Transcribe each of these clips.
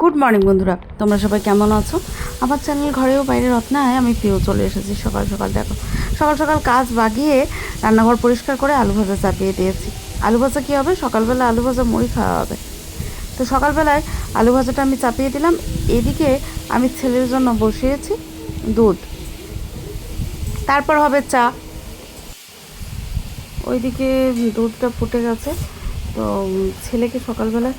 Good morning বন্ধুরা। তোমরা সবাই কেমন আছো? আমার চ্যানেল ঘরেও বাইরে রত্নায় আমি প্রিয় চলে এসেছি। সকাল সকাল দেখো, সকাল সকাল কাজ বাগিয়ে রান্নাঘর পরিষ্কার করে আলু ভাজা চাপিয়ে দিয়েছি। আলু ভাজা কী হবে? সকালবেলা আলু ভাজা মুড়ি খাওয়া হবে। তো সকালবেলায় আলু ভাজাটা আমি চাপিয়ে দিলাম। এদিকে আমি ছেলের জন্য বসিয়েছি দুধ। তারপর হবে চা। ওইদিকে দুধটা ফুটে গেছে। তো ছেলেকে সকালবেলা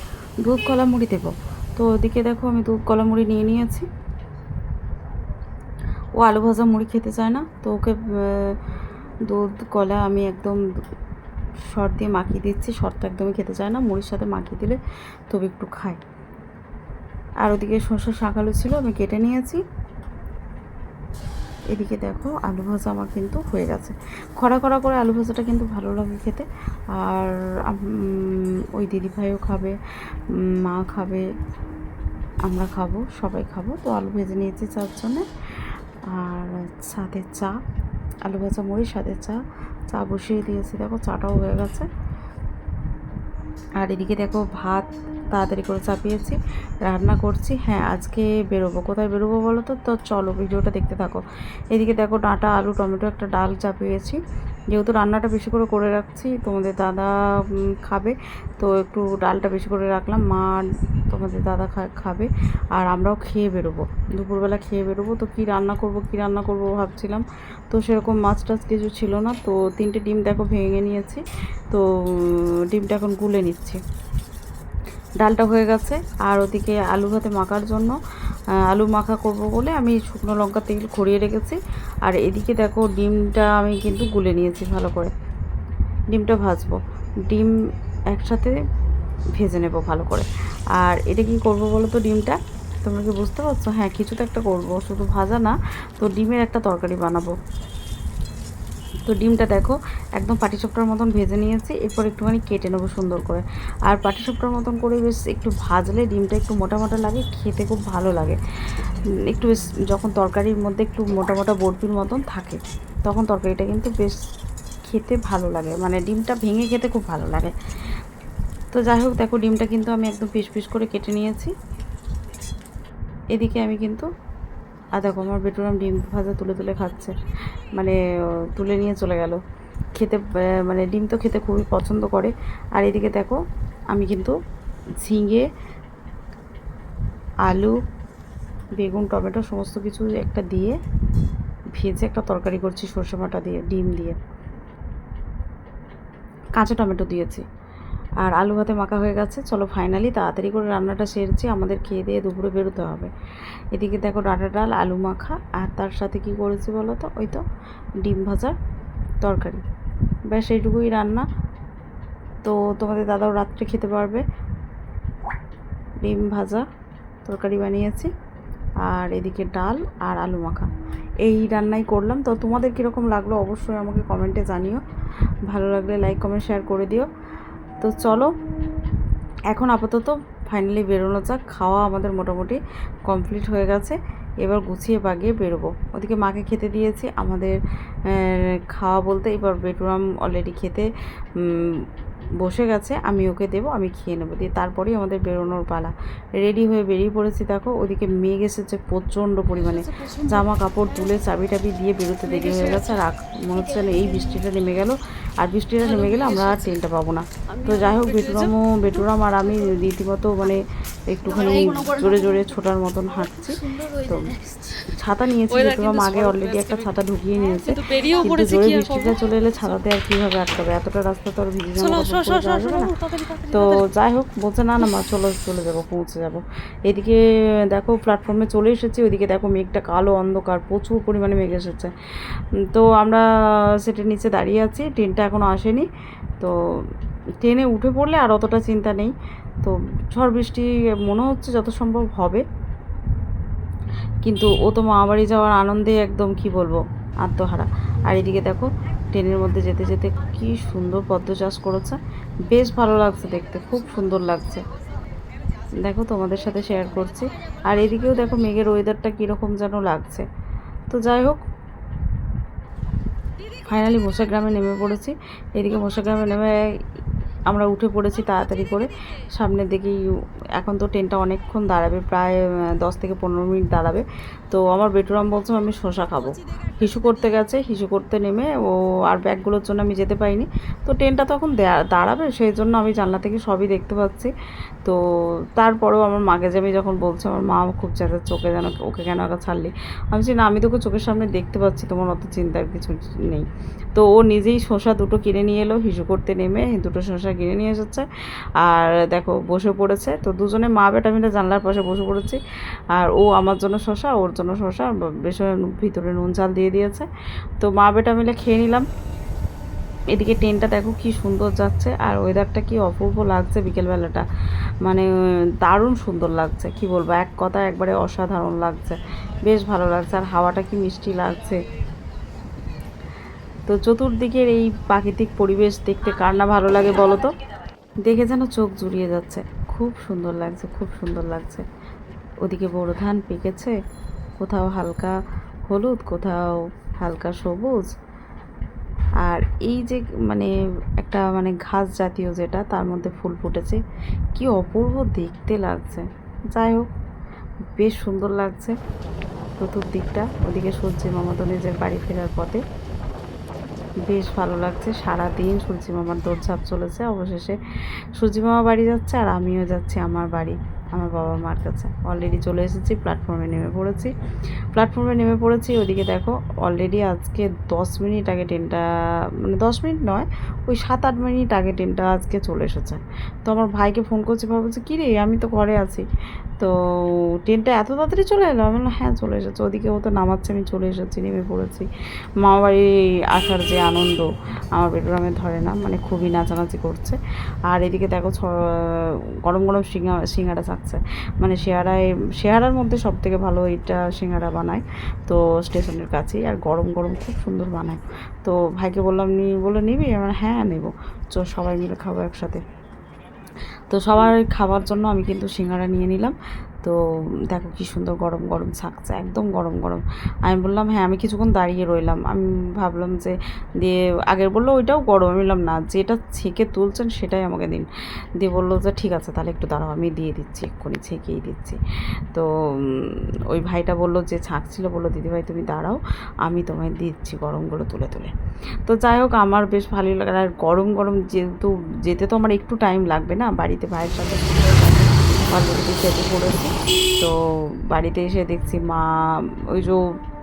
দুধ, কলা, মুড়ি দেবো। তো ওদিকে দেখো আমি দুধ কলা মুড়ি নিয়ে নিয়েছি। ও আলু ভাজা মুড়ি খেতে চায় না, তো ওকে দুধ, কলা আমি একদম শর দিয়ে মাখিয়ে দিচ্ছি। শরটা একদমই খেতে চায় না, মুড়ির সাথে মাখিয়ে দিলে তবে একটু খায়। আর ওদিকে শসা শাক আলু ছিল, আমি কেটে নিয়েছি। এদিকে দেখো আলু ভাজা আমার কিন্তু হয়ে গেছে। খরা খরা করে আলু ভাজাটা কিন্তু ভালো লাগে খেতে। আর ওই দিদি ভাইও খাবে, মা খাবে, আমরা খাব, সবাই খাব। তো আলু ভেজে নিয়েছি চার জন্যে আর সাথে চা, আলু ভাজা মুড়ির সাথে চা চা বসিয়ে দিয়েছি। দেখো চাটাও হয়ে গেছে। আর এদিকে দেখো ভাত তাড়াতাড়ি করে চাপিয়েছি, রান্না করছি। হ্যাঁ আজকে বেরোবো। কোথায় বেরোবো বলো তো? তো চলো ভিডিওটা দেখতে থাকো। এদিকে দেখো ডাঁটা, আলু, টমেটো একটা ডাল চাপিয়েছি। যেহেতু রান্নাটা বেশি করে করে রাখছি, তোমাদের দাদা খাবে। তো একটু ডালটা বেশি করে রাখলাম, মা তোমাদের দাদা খাবে। আর আমরাও খেয়ে বেরোবো। দুপুরবেলা খেয়ে বেরোবো। তো কী রান্না করব, কী রান্না করব ভাবছিলাম। তো সেরকম মাছ টাছ কিছু ছিল না। তো তিনটে ডিম দেখো ভেঙে নিয়েছি। তো ডিমটা এখন গুলে নিচ্ছি। ডালটা হয়ে গেছে। আর ওদিকে আলু ভাতে মাখার জন্য আলু মাখা করব বলে আমি শুকনো লঙ্কা তেল খড়িয়ে রেখেছি। আর এদিকে দেখো ডিমটা আমি কিন্তু গুলে নিয়েছি ভালো করে। ডিমটা ভাজবো। ডিম একসাথে ভেজে নেব ভালো করে। আর এটা কি করব বলো তো ডিমটা? তোমরা কি বুঝতে পারছ? হ্যাঁ কিছু তো একটা করব, শুধু ভাজা না, তো ডিমের একটা তরকারি বানাবো। তো ডিমটা দেখো, একদম পাটিসাপটার মতন ভেজে নিয়েছি, এরপর একটুখানি কেটে নেব সুন্দর করে। আর পাটিসাপটার মতন করে বেশ একটু ভাজলে ডিমটা একটু মোটা মোটা লাগে, খেতে খুব ভালো লাগে। একটু বেশ যখন তরকারির মধ্যে একটু মোটা মোটা বরফির মতন থাকে, তখন তরকারিটা কিন্তু বেশ খেতে ভালো লাগে মানে ডিমটা ভেঙে খেতে খুব ভালো লাগে। তো যাই হোক, দেখো ডিমটা কিন্তু আমি একদম পিস পিস করে কেটে নিয়েছি। এদিকে আমি কিন্তু আর দেখো আমার বেটুরাম ডিম ভাজা তুলে তুলে খাচ্ছে। মানে তুলে নিয়ে চলে গেল। খেতে মানে ডিম তো খেতে খুবই পছন্দ করে। আর এদিকে দেখো, আমি কিন্তু ঝিঙে, আলু, বেগুন, টমেটো সমস্ত কিছু একটা দিয়ে ভেজে একটা তরকারি করছি সর্ষে বাটা দিয়ে, ডিম দিয়ে। কাঁচা টমেটো দিয়েছি। আর আলু ভাতে মাখা হয়ে গেছে। চলো ফাইনালি তাড়াতাড়ি করে রান্নাটা সেরেছি। আমাদের খেয়ে দিয়ে দুপুরে বেরোতে হবে। এদিকে দেখো ডাটা ডাল, আলু মাখা আর তার সাথে কি করেছি বলো তো? ওই তো ডিম ভাজার তরকারি। ব্যাস, এইটুকুই রান্না। তো তোমাদের দাদাও রাত্রে খেতে পারবে। ডিম ভাজা তরকারি বানিয়েছি আর এদিকে ডাল আর আলু মাখা। এই রান্নাই করলাম। তো তোমাদের কীরকম লাগল অবশ্যই আমাকে কমেন্টে জানিও। ভালো লাগলে লাইক কমেন্ট শেয়ার করে দিও। তো চলো, এখন আপাতত ফাইনালি বেরোনো যাক। খাওয়া আমাদের মোটামুটি কমপ্লিট হয়ে গেছে। এবার গুছিয়ে বাগিয়ে বেরোবো। ওদিকে মাকে খেতে দিয়েছি। আমাদের খাওয়া বলতে এবার বেটুরাম অলরেডি খেতে বসে গেছে আমি ওকে দেবো আমি খেয়ে নেব। দিয়ে তারপরেই আমাদের বেরোনোর পালা। রেডি হয়ে বেরিয়ে পড়েছি দেখো ওদিকে মেঘ এসেছে প্রচণ্ড পরিমাণে। জামা কাপড় তুলে চাবি টাবি দিয়ে বেরোতে দেরি হয়ে গেছে আর মনে হচ্ছে যেন এই বৃষ্টিটা নেমে গেল। আর বৃষ্টিটা নেমে গেলে আমরা আর ট্রেনটা পাবো না। তো যাই হোক বেটুরামও বেটুরাম আর আমি রীতিমতো মানে একটুখানি জোরে জোরে ছোটার মতন হাঁটছি। তো ছাতা নিয়েছি বেটুরাম আগে অলরেডি একটা ছাতা ঢুকিয়ে নিয়েছে। কিন্তু জোরে বৃষ্টিটা চলে এলে ছাতাতে আর কীভাবে আটকাবে? এতটা রাস্তা তো আর ভিজে যাওয়া তো যাই হোক বলছে না না মা চলো চলে যাব পৌঁছে যাব। এদিকে দেখো প্ল্যাটফর্মে চলে এসেছি ওইদিকে দেখো মেঘটা কালো অন্ধকার প্রচুর পরিমাণে মেঘ এসেছে। তো আমরা সেটের নিচে দাঁড়িয়ে আছি ট্রেনটা এখনও আসেনি। তো ট্রেনে উঠে পড়লে আর অতটা চিন্তা নেই। তো ঝড় বৃষ্টি মনে হচ্ছে যত সম্ভব হবে। কিন্তু ও তো মামাবাড়ি যাওয়ার আনন্দে একদম কি বলব আত্মহারা। আর এদিকে দেখো, ট্রেনের মধ্যে যেতে যেতে কি সুন্দর পদ্ম চাষ করেছে। বেশ ভালো লাগছে দেখতে, খুব সুন্দর লাগছে। দেখো তোমাদের সাথে শেয়ার করছি। আর এদিকেও দেখো মেঘের ওয়েদারটা কীরকম যেন লাগছে। তো যাই হোক ফাইনালি গ্রামে নেমে পড়েছি। এদিকে গ্রামে নেমে আমরা উঠে পড়েছি তাড়াতাড়ি করে। সামনের দিকেই এখন তো ট্রেনটা অনেকক্ষণ দাঁড়াবে, প্রায় দশ থেকে পনেরো মিনিট দাঁড়াবে। তো আমার বেটুরাম বলছে, আমি শসা খাব। হিসু করতে গেছে, হিসু করতে নেমে ও আর ব্যাগগুলোর জন্য আমি যেতে পারিনি। তো ট্রেনটা তখন দাঁড়াবে, সেই জন্য আমি জানলা থেকে সবই দেখতে পাচ্ছি। তো তারপরেও আমার মাকে যে আমি যখন বলছি, আমার মা খুব চাচ্ছে চোখে যেন, ওকে কেন আগে ছাড়লি? আমি বলছি, না, আমি তোকে চোখের সামনে দেখতে পাচ্ছি, তোমার অত চিন্তার কিছু নেই। তো ও নিজেই শসা দুটো কিনে নিয়ে এলো, হিসু করতে নেমে দুটো শসা কিনে নিয়ে এসেছে। আর দেখো, বসে পড়েছে। তো দুজনে মা বেটা মিলে জানলার পাশে বসে পড়েছি। আর ও আমার জন্য শসা, ওর জন্য শসা বেশ ভিতরে নুন চাল দিয়ে দিয়েছে। তো মা বেটা মিলে খেয়ে নিলাম। এদিকে ট্রেনটা দেখো কি সুন্দর যাচ্ছে আর ওয়েদারটা কি অপূর্ব লাগছে বিকেলবেলাটা। মানে দারুণ সুন্দর লাগছে, কি বলব? এক কথা একবারে অসাধারণ লাগছে। বেশ ভালো লাগছে আর হাওয়াটা কি মিষ্টি লাগছে। তো চতুর্দিকের এই প্রাকৃতিক পরিবেশ দেখতে কার না ভালো লাগে বলো তো? দেখে যেন চোখ জুড়িয়ে যাচ্ছে। খুব সুন্দর লাগছে, খুব সুন্দর লাগছে। ওদিকে বড় ধান পেকেছে, কোথাও হালকা হলুদ কোথাও, হালকা সবুজ। আর এই যে মানে একটা মানে ঘাস জাতীয় যেটা, তার মধ্যে ফুল ফুটেছে। কি অপূর্ব দেখতে লাগছে। যাই হোক, বেশ সুন্দর লাগছে চতুর্দিকটা। ওদিকে সূর্যি মামাতো নিজের বাড়ি ফেরার পথে। বেশ ভালো লাগছে। সারাদিন সূর্যি মামার দৌড়ঝাঁপ চলেছে। অবশেষে সূর্যি মামা বাড়ি যাচ্ছে আর আমিও যাচ্ছি আমার বাড়ি। আমার বাবা মার কাছে। অলরেডি চলে এসেছি প্ল্যাটফর্মে নেমে পড়েছি। প্ল্যাটফর্মে নেমে পড়েছি, ওদিকে দেখো অলরেডি আজকে দশ মিনিট আগে ট্রেনটা মানে দশ মিনিট নয়, ওই সাত আট মিনিট আগে ট্রেনটা আজকে চলে এসেছে। তো আমার ভাইকে ফোন করছি, ভাবছি কী রে আমি তো ঘরে আছি। তো ট্রেনটা এত তাড়াতাড়ি চলে এলো? আমি বললাম হ্যাঁ চলে এসেছে। ওদিকে ও তো নামাচ্ছে, আমি চলে এসেছি, নেমে পড়েছি। মামা বাড়ি আসার যে আনন্দ, আমার বেডরুমে ধরে না মানে খুবই নাচানাচি করছে। আর এদিকে দেখো গরম গরম সিঙ্গা, সিঙ্গারা থাকছে মানে শেয়ারায় শেয়ারার মধ্যে সব থেকে ভালো এইটা সিঙ্গারা বানায়, তো স্টেশনের কাছেই। আর গরম গরম খুব সুন্দর বানায়। তো ভাইকে বললাম, নি বলে নিবি? আমার হ্যাঁ নেব। চো সবাই মিলে খাব একসাথে। তো সবার খাবার জন্য আমি কিন্তু সিঙ্গারা নিয়ে নিলাম। তো দেখো কি সুন্দর গরম গরম থাকছে, একদম গরম গরম। আমি বললাম হ্যাঁ আমি কিছুক্ষণ দাঁড়িয়ে রইলাম। আমি ভাবলাম যে, দিয়ে আগের বলল, ওইটাও গরম। আমি বললাম, না, যেটা ছেঁকে তুলছেন সেটাই আমাকে দিন। দিয়ে বলল যে, ঠিক আছে, তাহলে একটু দাঁড়াও, আমি দিয়ে দিচ্ছি, এক্ষুনি ছেঁকেই দিচ্ছি। তো ওই ভাইটা বলল যে, ছাঁকছিল। বলল দিদিভাই তুমি দাঁড়াও, আমি তোমায় দিচ্ছি গরমগুলো তুলে তুলে। তো যাই হোক, আমার বেশ ভালোই লাগে, আর গরম গরম যেহেতু, যেতে তো আমার একটু টাইম লাগবে না, বাড়িতে ভাইয়ের সাথে অলরেডি খেতে পড়েছি। তো বাড়িতে এসে দেখছি মা, ওই যে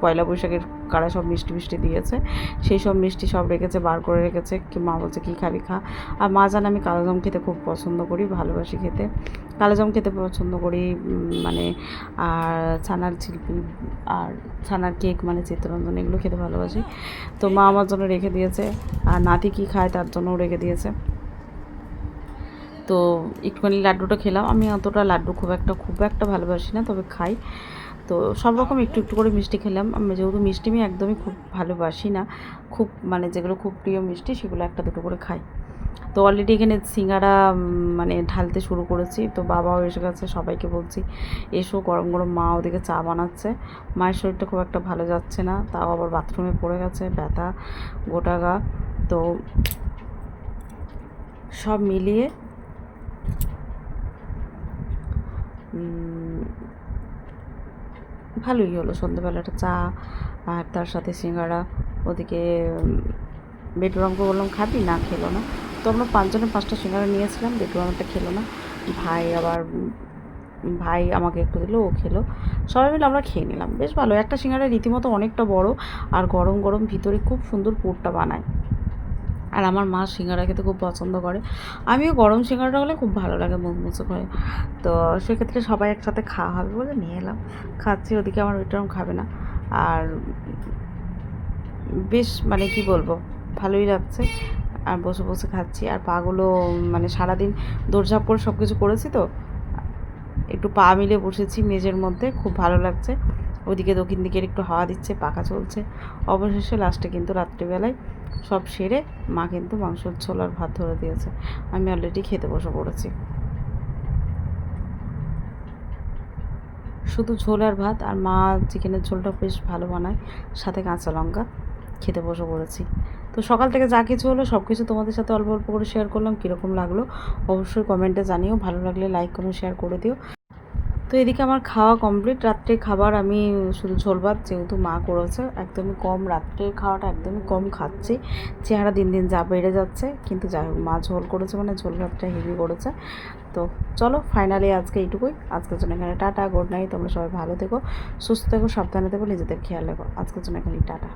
পয়লা বৈশাখের কারা সব মিষ্টি মিষ্টি দিয়েছে, সেই সব মিষ্টি সব রেখেছে, বার করে রেখেছে, কি মা বলছে, কী খাবি খা। আর মা জানে আমি কালোজাম খেতে খুব পছন্দ করি, ভালোবাসি খেতে। কালোজাম খেতে পছন্দ করি মানে আর ছানার ঝিলপি, আর ছানার কেক মানে চিত্তরঞ্জন, এগুলো খেতে ভালোবাসি। তো মা আমার জন্য রেখে দিয়েছে, আর নাতি কী খায় তার জন্যও রেখে দিয়েছে। তো একটুখানি লাড্ডুটা খেলাম। আমি অতটা লাড্ডু খুব একটা খুব একটা ভালোবাসি না, তবে খাই। তো সব রকম একটু একটু করে মিষ্টি খেলাম। আমি যেহেতু মিষ্টি আমি একদমই খুব ভালোবাসি না, খুব মানে যেগুলো খুব প্রিয় মিষ্টি সেগুলো একটা দুটো করে খাই। তো অলরেডি এখানে সিঙ্গারা মানে ঢালতে শুরু করেছি। তো বাবাও এসে গেছে, সবাইকে বলছি, এসো গরম গরম মা ওদিকে চা বানাচ্ছে। মায়ের শরীরটা খুব একটা ভালো যাচ্ছে না, তাও আবার বাথরুমে পড়ে গেছে, ব্যথা, গোটা গা। তো সব মিলিয়ে ভালোই হলো সন্ধ্যেবেলাটা চা আর তার সাথে সিঙ্গারা। ওদিকে বেডরুমকে বললাম, খাবি? না, খেলো না। তো আমরা পাঁচজনে পাঁচটা সিঙ্গারা নিয়েছিলাম, বেডরুমটা খেলো না। ভাই আবার ভাই আমাকে একটু দিলো, ও খেলো। সবাই মিলে আমরা খেয়ে নিলাম। বেশ ভালো। একটা সিঙ্গারা রীতিমতো অনেকটা বড় আর গরম গরম ভিতরে খুব সুন্দর পুরটা বানায়। আর আমার মা সিঙ্গারা খেতে খুব পছন্দ করে। আমিও গরম সিঙ্গারাটা হলে খুব ভালো লাগে মুচমুচে করে। তো সেক্ষেত্রে সবাই একসাথে খাওয়া হবে বলে নিয়ে এলাম। খাচ্ছি, ওদিকে আমার ওইটারম খাবে না। আর বেশ মানে কি বলব, ভালোই লাগছে। আর বসে বসে খাচ্ছি। আর পাগুলো মানে সারাদিন দৌড়ঝাঁপ করে সব কিছু করেছি তো, একটু পা মিলে বসেছি মেজের মধ্যে, খুব ভালো লাগছে। ওদিকে দক্ষিণ দিকের একটু হাওয়া দিচ্ছে, পাখা চলছে। অবশেষে লাস্টে কিন্তু রাত্রিবেলায় সব সেরে মা কিন্তু মাংসর ঝোল আর ভাত ধরে দিয়েছে। আমি অলরেডি খেতে বসে পড়েছি। শুধু ঝোল আর ভাত, আর মা চিকেনের ঝোলটা বেশ ভালো বানায়, সাথে কাঁচা লঙ্কা খেতে বসে পড়েছি। তো সকাল থেকে যা কিছু হলো সব কিছু তোমাদের সাথে অল্প অল্প করে শেয়ার করলাম, কীরকম লাগল অবশ্যই কমেন্টে জানিও। ভালো লাগলে লাইক কমেন্ট শেয়ার করে দিও। তো এদিকে আমার খাওয়া কমপ্লিট রাত্রে খাবার আমি শুধু ঝোল ভাত, যেহেতু মা করেছে, একদমই কম। রাত্রের খাওয়াটা একদমই কম খাচ্ছি। চেহারা দিন দিন যা বেড়ে যাচ্ছে, কিন্তু যাই হোক, মা ঝোল করেছে মানে ঝোল ভাতটা হেভি করেছে। তো চলো ফাইনালি আজকে এইটুকুই। আজকের জন্য এখানে টাটা গুড নাইট তোমরা সবাই ভালো থেকো, সুস্থ থেকো, সাবধানে থেকো, নিজেদের খেয়াল রাখো। আজকের জন্য এখানে টাটা।